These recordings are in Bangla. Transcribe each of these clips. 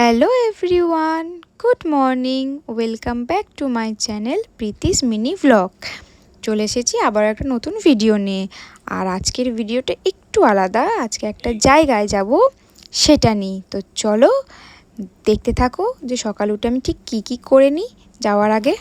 Hello everyone good morning welcome back to my channel Priti's mini vlog চলে এসেছি আবার একটা নতুন ভিডিও নিয়ে। আর আজকের ভিডিওটা একটু আলাদা, আজকে একটা জায়গায় যাব সেটা নিই তো চলো দেখতে থাকো যে সকাল উঠে আমি ঠিক কী কী করে নিই যাওয়ার আগে।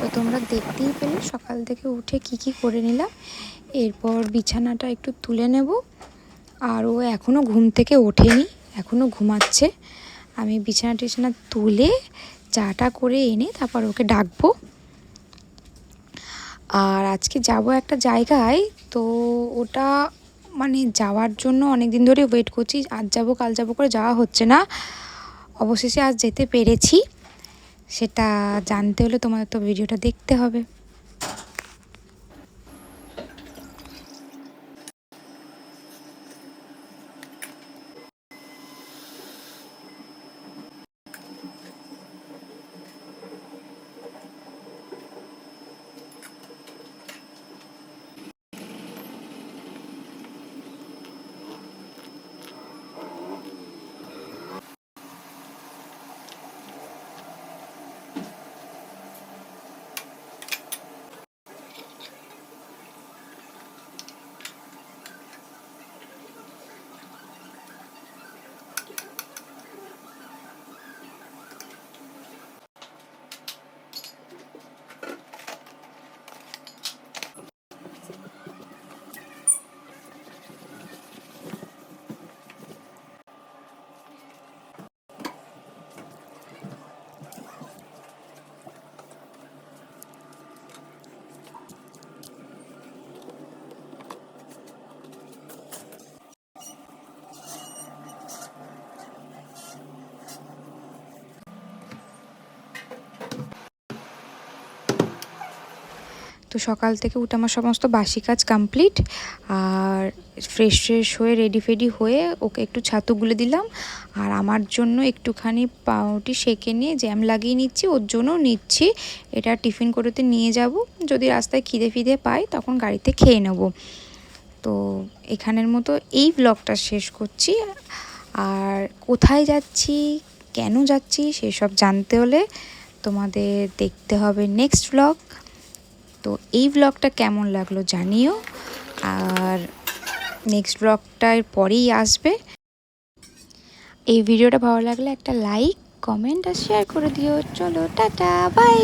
তো তোমরা দেখতেই পেলে সকাল থেকে উঠে কি কি করে নিলাম। এরপর বিছানাটা একটু তুলে নেব। আর ও এখনও ঘুম থেকে ওঠেনি এখনও ঘুমাচ্ছে। আমি বিছানা টিছানা তুলে চাটা করে এনে তারপর ওকে ডাকবো। আর আজকে যাব একটা জায়গায়, তো ওটা মানে যাওয়ার জন্য অনেক দিন ধরে ওয়েট করছি। আজ যাব, কাল যাব করে যাওয়া হচ্ছে না। অবশেষে আজ যেতে পেরেছি। সেটা জানতে হলে তোমাদের তো ভিডিওটা দেখতে হবে। তো সকাল থেকে উঠে আমার সমস্ত বাসি কাজ কমপ্লিট আর ফ্রেশ ফ্রেশ হয়ে রেডি ফেডি হয়ে ওকে একটু ছাতু গুলে দিলাম, আর আমার জন্য একটুখানি পাউরুটি সেকে নিয়ে জ্যাম লাগিয়ে নিচ্ছি, ওর জন্যও নিচ্ছি, এটা টিফিন করেতে নিয়ে যাব, যদি রাস্তায় খিদে ফিদে পাই তখন গাড়িতে খেয়ে নেব। তো এখানের মতো এই ব্লগটা শেষ করছি, আর কোথায় যাচ্ছি, কেন যাচ্ছি সেসব জানতে হলে তোমাদের দেখতে হবে নেক্সট ব্লগ তো এই ব্লগটা কেমন লাগল জানিও। আর নেক্সট ব্লগটার পরেই আসবে। এই ভিডিওটা ভালো লাগলে একটা লাইক কমেন্ট আর শেয়ার করে দিও। চলো, টাটা বাই